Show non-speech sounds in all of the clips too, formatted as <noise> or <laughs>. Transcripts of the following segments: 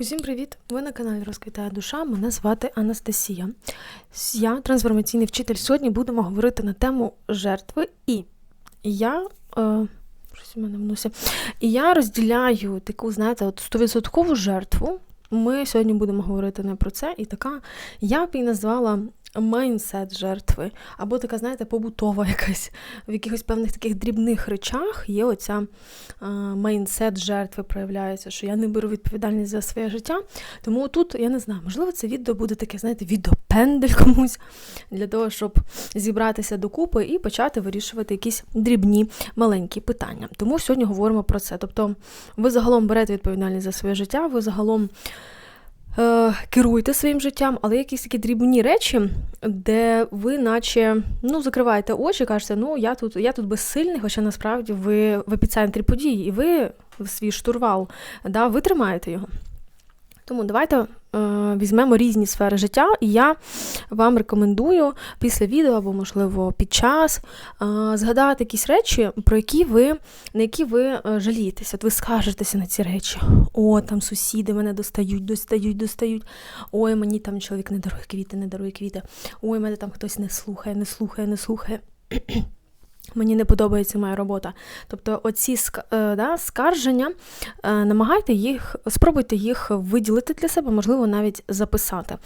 Усім привіт! Ви на каналі Розквітає душа. Мене звати Анастасія. Я трансформаційний вчитель. Сьогодні будемо говорити на тему жертви. І я. Е, щось у мене в носі. І я розділяю таку, знаєте, от 100% жертву. Ми сьогодні будемо говорити не про це. І така, я б її назвала майнсет жертви, або така, знаєте, побутова якась в якихось певних таких дрібних речах є оця майнсет жертви проявляється, що я не беру відповідальність за своє життя. Тому тут, я не знаю, можливо, це відео буде таке, знаєте, відеопендель комусь для того, щоб зібратися докупи і почати вирішувати якісь дрібні маленькі питання. Тому сьогодні говоримо про це. Тобто, ви загалом берете відповідальність за своє життя, ви загалом е, керуєте своїм життям, але якісь такі дрібні речі, де ви, наче, ну, закриваєте очі, кажете, ну я тут я тут безсильний, хоча насправді ви в епіцентрі подій, і ви свій штурвал, да, ви тримаєте його. Тому давайте візьмемо різні сфери життя, і я вам рекомендую після відео або, можливо, під час е, згадати якісь речі, про які ви, на які ви е, жалієтеся. От ви скажетеся на ці речі. О, там сусіди мене достають, достають, достають. Ой, мені там чоловік не дарує квіти, не дарує квіти. Ой, мене там хтось не слухає, не слухає, не слухає. Мені не подобається моя робота. Тобто, оці е, да, скарження, е, намагайте їх, спробуйте їх виділити для себе, можливо, навіть записати.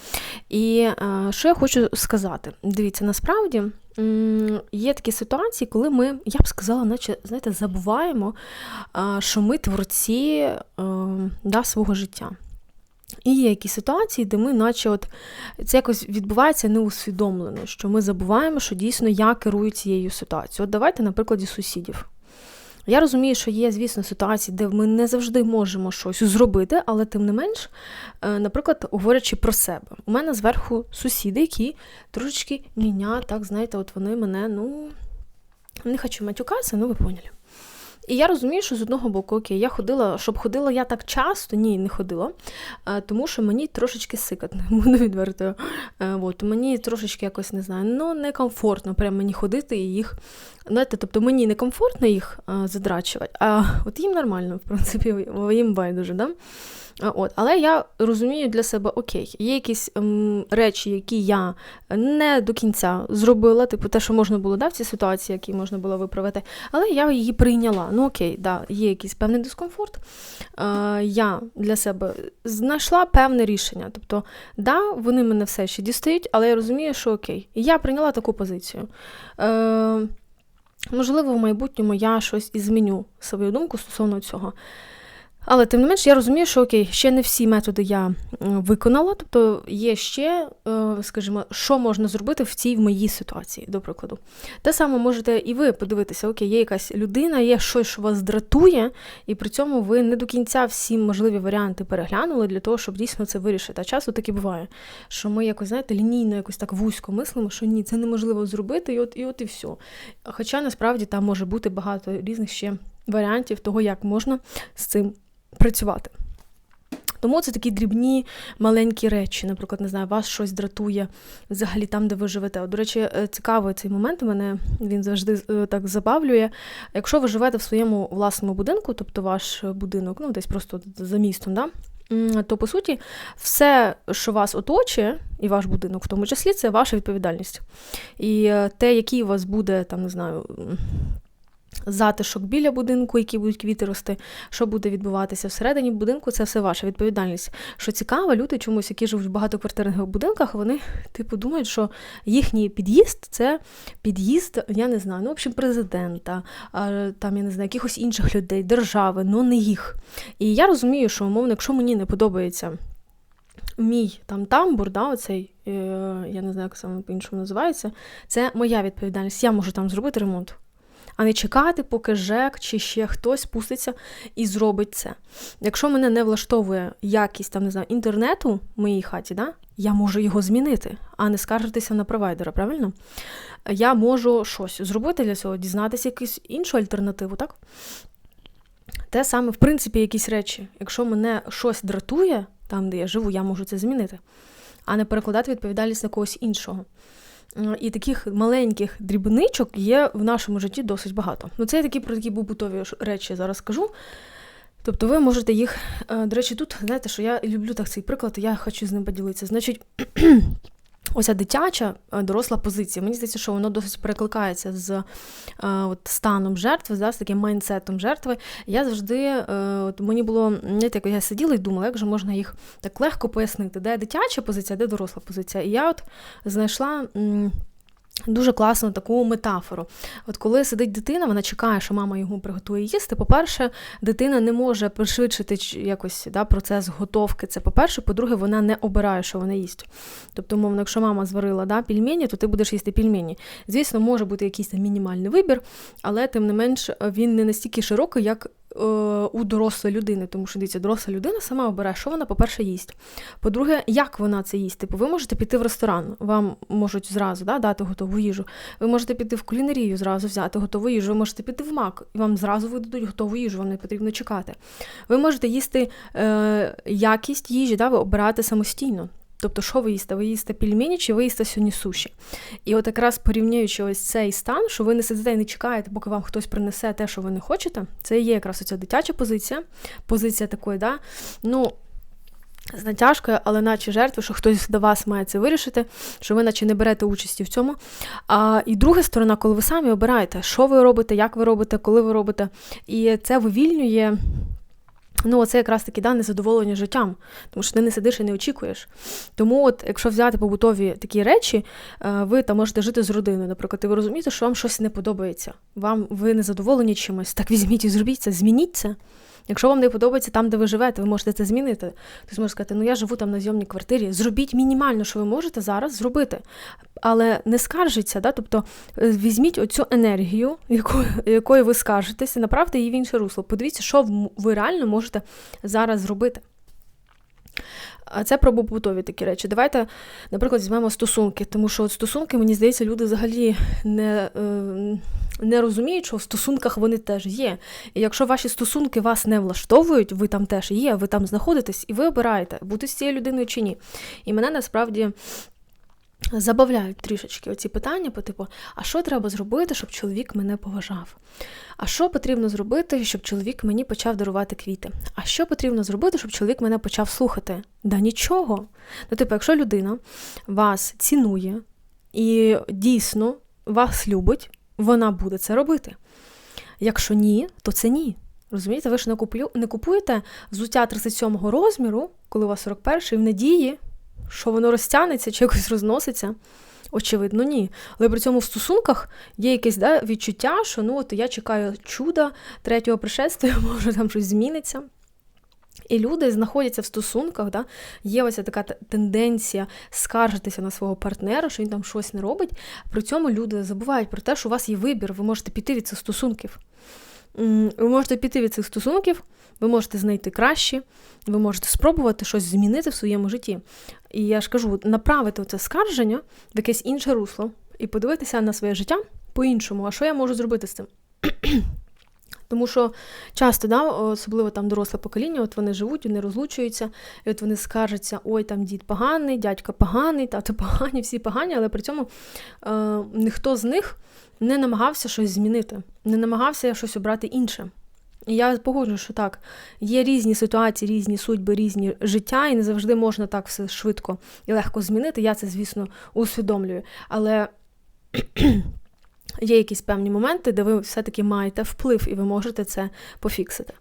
І е, що я хочу сказати? Дивіться, насправді є такі ситуації, коли ми, я б сказала, наче знаєте, забуваємо, що ми творці да, свого життя. І є якісь ситуації, де ми, наче, от це якось відбувається неусвідомлено, що ми забуваємо, що дійсно я керую цією ситуацією. От давайте на прикладі сусідів. Я розумію, що є, звісно, ситуації, де ми не завжди можемо щось зробити, але тим не менш, е, наприклад, говорячи про себе, у мене зверху сусіди, які трошечки міня, так знаєте, от вони мене, ну не хочу матюкатися, ну ви поняли. І я розумію, що з одного боку, окей, я ходила, щоб ходила я так часто, ні, не ходила, тому що мені трошечки сикатно, <laughs> буду відвертою. Е, от, Мені трошечки якось не знаю, ну некомфортно прямо мені ходити і їх. Знаєте, Тобто мені некомфортно їх задрачувати, а от їм нормально, в принципі, їм байдуже. Да? От. Але я розумію для себе, окей, є якісь ем, речі, які я не до кінця зробила, типу те, що можна було да, в цій ситуації, які можна було виправити, але я її прийняла. Ну окей, да, є якийсь певний дискомфорт. Е, Я для себе знайшла певне рішення. Тобто, да, вони мене все ще дістають, але я розумію, що окей, я прийняла таку позицію. Е, Можливо, в майбутньому я щось і зміню свою думку стосовно цього. Але тим не менш, я розумію, що окей, ще не всі методи я виконала, тобто є ще, е, скажімо, що можна зробити в цій в моїй ситуації, до прикладу. Те саме можете і ви подивитися, окей, є якась людина, є щось, що вас дратує, і при цьому ви не до кінця всі можливі варіанти переглянули для того, щоб дійсно це вирішити. А часто таки буває, що ми якось, знаєте, лінійно, якось так вузько мислимо, що ні, це неможливо зробити, і от і от і все. Хоча насправді там може бути багато різних ще варіантів того, як можна з цим працювати. Тому це такі дрібні маленькі речі. Наприклад, не знаю, вас щось дратує взагалі там, де ви живете. До речі, е, цікавий цей момент. Мене він завжди е, так забавлює. Якщо ви живете в своєму власному будинку, тобто ваш будинок, ну десь просто за містом, да? то по суті, все, що вас оточує, і ваш будинок, в тому числі, це ваша відповідальність. І е, те, який у вас буде, там, не знаю, затишок біля будинку, які будуть квіти рости, що буде відбуватися всередині будинку, це все ваша відповідальність. Що цікаво, люди чомусь, які живуть в багатоквартирних будинках, вони типу думають, що їхній під'їзд це під'їзд, я не знаю, ну, в общем, президента, там, я не знаю, якихось інших людей, держави, ну не їх. І я розумію, що умовно, якщо мені не подобається. Мій там тамбур, да, оцей, е, я не знаю, як саме по-іншому називається, це моя відповідальність. Я можу там зробити ремонт а не чекати, поки ЖЕК чи ще хтось спуститься і зробить це. Якщо мене не влаштовує якість там, не знаю, інтернету в моїй хаті, да, я можу його змінити, а не скаржитися на провайдера, правильно? Я можу щось зробити для цього, дізнатися якусь іншу альтернативу, так? Те саме, в принципі, якісь речі. Якщо мене щось дратує, там, де я живу, я можу це змінити, а не перекладати відповідальність на когось іншого. І таких маленьких дрібничок є в нашому житті досить багато. Ну, це я такі про такі побутові речі зараз скажу. Тобто ви можете їх, е, до речі, тут, знаєте, що я люблю так цей приклад, і я хочу з ним поділитися. Значить, Оця дитяча е, доросла позиція. Мені здається, що воно досить перекликається з е, от, станом жертви, да, з таким майнсетом жертви. Я завжди, е, от, мені було, знаєте, як я сиділа і думала, як же можна їх так легко пояснити, де дитяча позиція, де доросла позиція. І я от знайшла. Дуже класну таку метафору. От коли сидить дитина, вона чекає, що мама йому приготує їсти. По-перше, дитина не може пришвидшити якось да, процес готовки. Це по-перше, по-друге, вона не обирає, що вона їсть. Тобто, мовно, якщо мама зварила да, пільмені, то ти будеш їсти пільмені. Звісно, може бути якийсь мінімальний вибір, але тим не менш він не настільки широкий, як у дорослої людини, тому що дивіться, доросла людина сама обирає, що вона, по-перше, їсть. По-друге, як вона це їсть? Типу, ви можете піти в ресторан, вам можуть зразу да, дати готову їжу. Ви можете піти в кулінарію, зразу взяти готову їжу. Ви можете піти в мак, і вам зразу видадуть готову їжу, вам не потрібно чекати. Ви можете їсти е, якість їжі, да, ви обираєте самостійно. Тобто, що ви їсте? Ви їсте пельмені чи ви їсте сьогодні суші? І от якраз порівнюючи ось цей стан, що ви не сидите і не чекаєте, поки вам хтось принесе те, що ви не хочете, це є якраз оця дитяча позиція, позиція такої, да, ну. З натяжкою, але наче жертви, що хтось до вас має це вирішити, що ви наче не берете участі в цьому. А, І друга сторона, коли ви самі обираєте, що ви робите, як ви робите, коли ви робите. І це вивільнює Ну, це якраз таки да, незадоволення життям, тому що ти не сидиш і не очікуєш. Тому, от, якщо взяти побутові такі речі, е, ви там можете жити з родиною. Наприклад, і ви розумієте, що вам щось не подобається. Вам ви не задоволені чимось. Так візьміть і зробіть це, змініть це. Якщо вам не подобається там, де ви живете, ви можете це змінити. Тобто можете сказати, ну я живу там на зйомній квартирі. Зробіть мінімально, що ви можете зараз зробити. Але не скаржиться, да? тобто е, візьміть оцю енергію, якою, якою ви скаржитеся, направте її в інше русло. Подивіться, що ви реально можете зараз зробити. А це про побутові такі речі. Давайте, наприклад, візьмемо стосунки, тому що от стосунки, мені здається, люди взагалі не е, не розуміють, що в стосунках вони теж є. І якщо ваші стосунки вас не влаштовують, ви там теж є, ви там знаходитесь, і ви обираєте, бути з цією людиною чи ні. І мене насправді. Забавляють трішечки оці питання, по типу, а що треба зробити, щоб чоловік мене поважав? А що потрібно зробити, щоб чоловік мені почав дарувати квіти? А що потрібно зробити, щоб чоловік мене почав слухати? Да нічого. Ну, типу, якщо людина вас цінує і дійсно вас любить, вона буде це робити. Якщо ні, то це ні. Розумієте, ви ж не, купуєте взуття 37-го розміру, коли у вас 41-й, в надії, що воно розтягнеться чи якось розноситься. Очевидно, ні. Але при цьому в стосунках є якесь да, відчуття, що ну от я чекаю чуда третього пришестя, <laughs> може там щось зміниться. І люди знаходяться в стосунках, да? є ось така тенденція скаржитися на свого партнера, що він там щось не робить. При цьому люди забувають про те, що у вас є вибір, ви можете піти від цих стосунків. Ви можете піти від цих стосунків, ви можете знайти краще, ви можете спробувати щось змінити в своєму житті. І я ж кажу, направити це скарження в якесь інше русло і подивитися на своє життя по-іншому. А що я можу зробити з цим? Тому що часто, да, особливо там доросле покоління, от вони живуть, вони розлучуються, і от вони скаржаться, ой, там дід поганий, дядько поганий, тато погані, всі погані, але при цьому е, ніхто з них не намагався щось змінити, не намагався щось обрати інше. І я погоджую, що так, є різні ситуації, різні судьби, різні життя, і не завжди можна так все швидко і легко змінити. Я це, звісно, усвідомлюю. Але є якісь певні моменти, де ви все-таки маєте вплив і ви можете це пофіксити.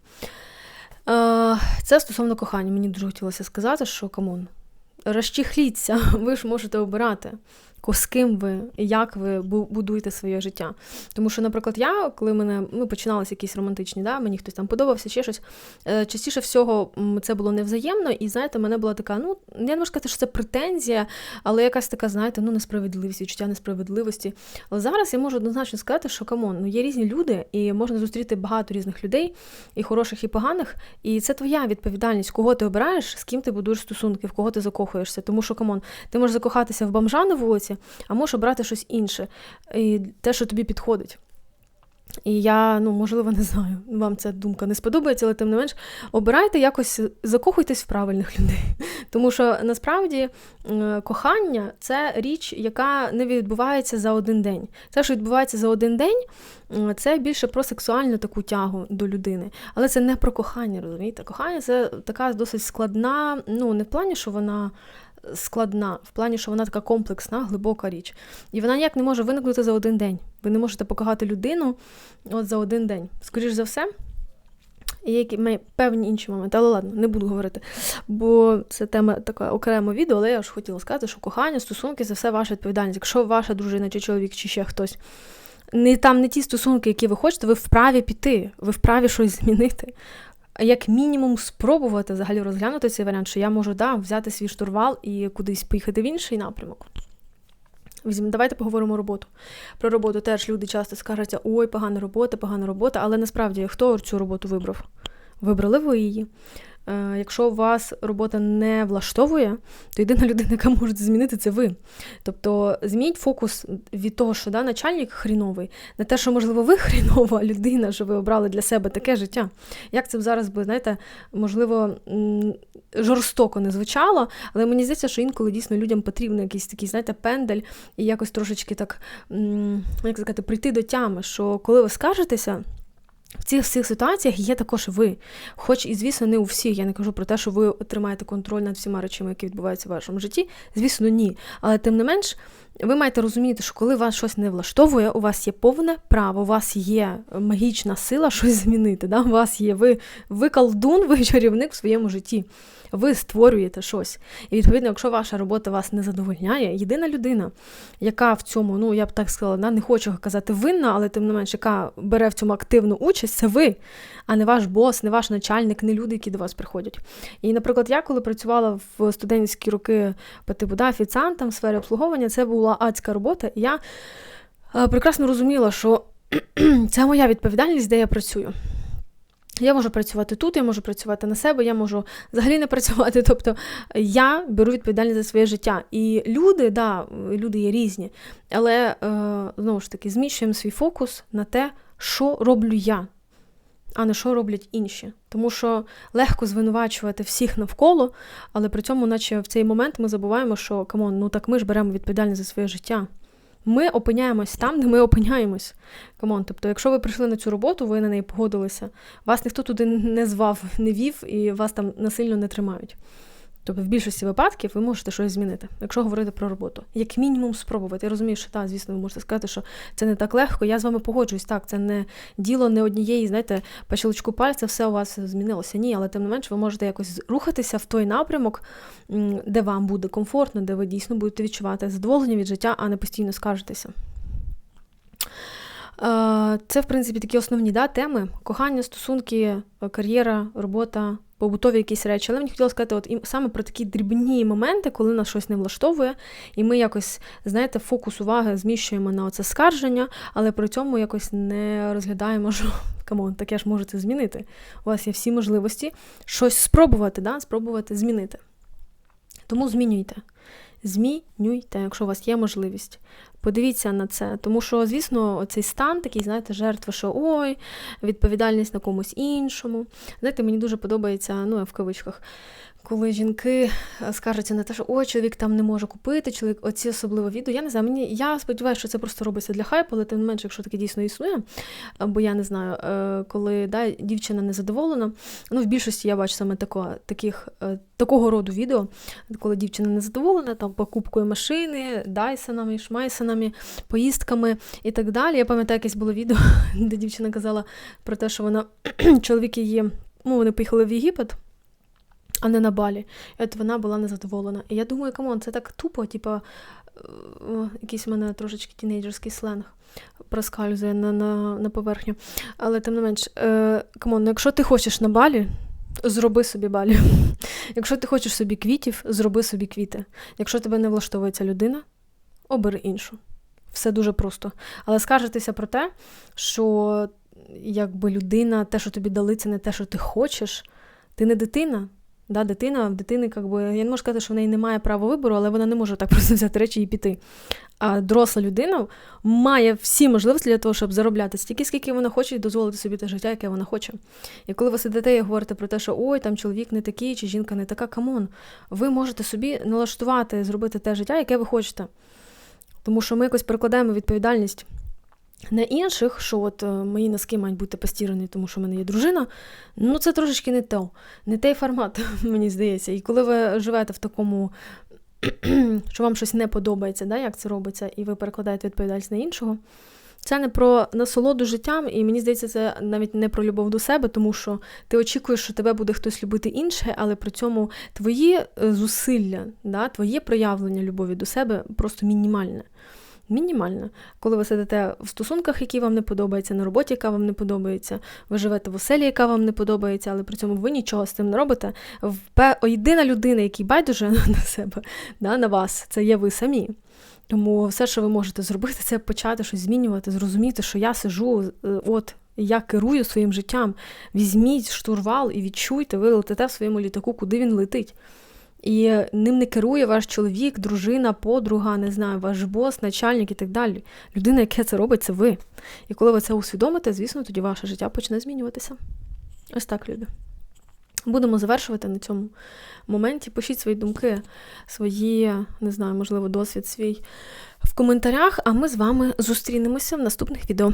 Е, це стосовно кохання. Мені дуже хотілося сказати, що камон, розчихліться, <laughs> ви ж можете обирати з ким ви, як ви будуєте своє життя. Тому що, наприклад, я, коли мене ну, починалися якісь романтичні, да, мені хтось там подобався, ще щось. Е, частіше всього це було невзаємно, і знаєте, мене була така, ну я не можу сказати, що це претензія, але якась така, знаєте, ну несправедливість, відчуття несправедливості. Але зараз я можу однозначно сказати, що камон, ну є різні люди, і можна зустріти багато різних людей, і хороших, і поганих. І це твоя відповідальність, кого ти обираєш, з ким ти будуєш стосунки, в кого ти закохуєшся. Тому що камон, ти можеш закохатися в бомжа на вулиці а можеш обрати щось інше, і те, що тобі підходить. І я, ну, можливо, не знаю, вам ця думка не сподобається, але тим не менш, обирайте якось, закохуйтесь в правильних людей. <laughs> Тому що насправді е, кохання це річ, яка не відбувається за один день. Це, що відбувається за один день, це більше про сексуальну таку тягу до людини. Але це не про кохання, розумієте? Кохання це така досить складна, ну не в плані, що вона складна, в плані, що вона така комплексна, глибока річ. І вона ніяк не може виникнути за один день. Ви не можете покохати людину от за один день. Скоріш за все. І які певні інші моменти, але ладно, не буду говорити. Бо це тема така окремо відео, але я ж хотіла сказати, що кохання, стосунки це все ваша відповідальність. Якщо ваша дружина, чи чоловік, чи ще хтось не там не ті стосунки, які ви хочете, ви вправі піти, ви вправі щось змінити як мінімум спробувати взагалі розглянути цей варіант, що я можу да, взяти свій штурвал і кудись поїхати в інший напрямок. Візьмемо, давайте поговоримо роботу. Про роботу теж люди часто скажуться, ой, погана робота, погана робота, але насправді хто цю роботу вибрав? Вибрали ви її. Е, якщо вас робота не влаштовує, то єдина людина, яка може змінити, це ви. Тобто змініть фокус від того, що да, начальник хріновий, на те, що, можливо, ви <laughs> хрінова людина, що ви обрали для себе таке життя. Як це зараз би, знаєте, можливо, жорстоко не звучало, але мені здається, що інколи дійсно людям потрібен якийсь такий, знаєте, пендель і якось трошечки так, як сказати, прийти до тями, що коли ви скажетеся. В цих всіх ситуаціях є також ви. Хоч і, звісно, не у всіх. Я не кажу про те, що ви отримаєте контроль над всіма речами, які відбуваються в вашому житті. Звісно, ні. Але тим не менш, ви маєте розуміти, що коли вас щось не влаштовує, у вас є повне право, у вас є магічна сила щось змінити. Да? У вас є ви, ви колдун, ви чарівник в своєму житті ви створюєте щось. І відповідно, якщо ваша робота вас не задовольняє, єдина людина, яка в цьому, ну я б так сказала, не хочу казати винна, але тим не менш, яка бере в цьому активну участь, це ви, а не ваш бос, не ваш начальник, не люди, які до вас приходять. І, наприклад, я коли працювала в студентські роки по типу да, офіціантом в сфері обслуговування, це була адська робота, і я прекрасно розуміла, що <clears throat> це моя відповідальність, де я працюю. Я можу працювати тут, я можу працювати на себе, я можу взагалі не працювати. <laughs> Тобто я беру відповідальність за своє життя. І люди, да, люди є різні, але е, знову ж таки зміщуємо свій фокус на те, що роблю я, а не що роблять інші. Тому що легко звинувачувати всіх навколо, але при цьому, наче в цей момент, ми забуваємо, що камон, ну так ми ж беремо відповідальність за своє життя. Ми опиняємось там, де ми опиняємось. Камон, тобто, якщо ви прийшли на цю роботу, ви на неї погодилися, вас ніхто туди не звав, не вів і вас там насильно не тримають. Тобто, в більшості випадків ви можете щось змінити, якщо говорити про роботу. Як мінімум спробувати. Я розумію, що так, звісно, ви можете сказати, що це не так легко. Я з вами погоджуюсь. Так, це не діло не однієї, знаєте, по щелчку пальця все у вас змінилося. Ні, але тим не менш, ви можете якось рухатися в той напрямок, де вам буде комфортно, де ви дійсно будете відчувати задоволення від життя, а не постійно скаржитеся. Це, в принципі, такі основні да, теми: кохання, стосунки, кар'єра, робота, побутові якісь речі. Але мені хотілося сказати, от і саме про такі дрібні моменти, коли нас щось не влаштовує, і ми якось, знаєте, фокус уваги зміщуємо на це скарження, але при цьому якось не розглядаємо, що камон, таке ж можете змінити. У вас є всі можливості щось спробувати, да, спробувати змінити. Тому змінюйте. Змінюйте, якщо у вас є можливість. Подивіться на це, тому що, звісно, цей стан такий, знаєте, жертва, що ой, відповідальність на комусь іншому. Знаєте, мені дуже подобається, ну, в кавичках, коли жінки е, скаржаться на те, що ой, чоловік там не може купити, чоловік, оці особливо відео. Я не знаю, мені я сподіваюся, що це просто робиться для хайпу, але тим не менше, якщо таке дійсно існує, бо я не знаю, е, коли да, дівчина не задоволена. Ну, в більшості я бачу саме тако, таких, е, такого роду відео, коли дівчина не задоволена, там покупкою машини, дайсонами, шмайсонами, поїздками і так далі. Я пам'ятаю, якесь було відео, <laughs> де дівчина казала про те, що вона <clears throat> чоловік її, ну, вони поїхали в Єгипет а не на балі. І от вона була незадоволена. І я думаю, камон, це так тупо, типу, якийсь у мене трошечки тінейджерський сленг проскальзує на на, на поверхню. Але тим не менш, е, камон, ну якщо ти хочеш на балі, зроби собі балі. <laughs> Якщо ти хочеш собі квітів, зроби собі квіти. Якщо тебе не влаштовує ця людина, обери іншу. Все дуже просто. Але скажетеся про те, що якби людина, те, що тобі дали, це не те, що ти хочеш, ти не дитина. Да, дитина, в дитини, как би, я не можу сказати, що в неї немає права вибору, але вона не може так <laughs> просто взяти речі і піти. А доросла людина має всі можливості для того, щоб заробляти стільки, скільки вона хоче, і дозволити собі те життя, яке вона хоче. І коли ви сидите і говорите про те, що ой, там чоловік не такий, чи жінка не така, камон, ви можете собі налаштувати, зробити те життя, яке ви хочете. Тому що ми якось перекладаємо відповідальність на інших, що от е, мої носки мають бути постірані, тому що в мене є дружина. Ну, це трошечки не то, не той формат, <laughs> мені здається. І коли ви живете в такому, <clears throat> що вам щось не подобається, да, як це робиться, і ви перекладаєте відповідальність на іншого. Це не про насолоду життям, і мені здається, це навіть не про любов до себе, тому що ти очікуєш, що тебе буде хтось любити інше, але при цьому твої е, зусилля, да, твоє проявлення любові до себе просто мінімальне. Мінімальна. Коли ви сидите в стосунках, які вам не подобаються, на роботі, яка вам не подобається, ви живете в оселі, яка вам не подобається, але при цьому ви нічого з цим не робите. Єдина людина, який байдуже <laughs> на себе, да, на вас, це є ви самі. Тому все, що ви можете зробити, це почати щось змінювати, зрозуміти, що я сижу, е, от я керую своїм життям. Візьміть штурвал і відчуйте, ви летите в своєму літаку, куди він летить. І ним не керує ваш чоловік, дружина, подруга, не знаю, ваш бос, начальник і так далі. Людина, яка це робить, це ви. І коли ви це усвідомите, звісно, тоді ваше життя почне змінюватися. Ось так, люди. Будемо завершувати на цьому моменті. Пишіть свої думки, свої, не знаю, можливо, досвід свій в коментарях, а ми з вами зустрінемося в наступних відео.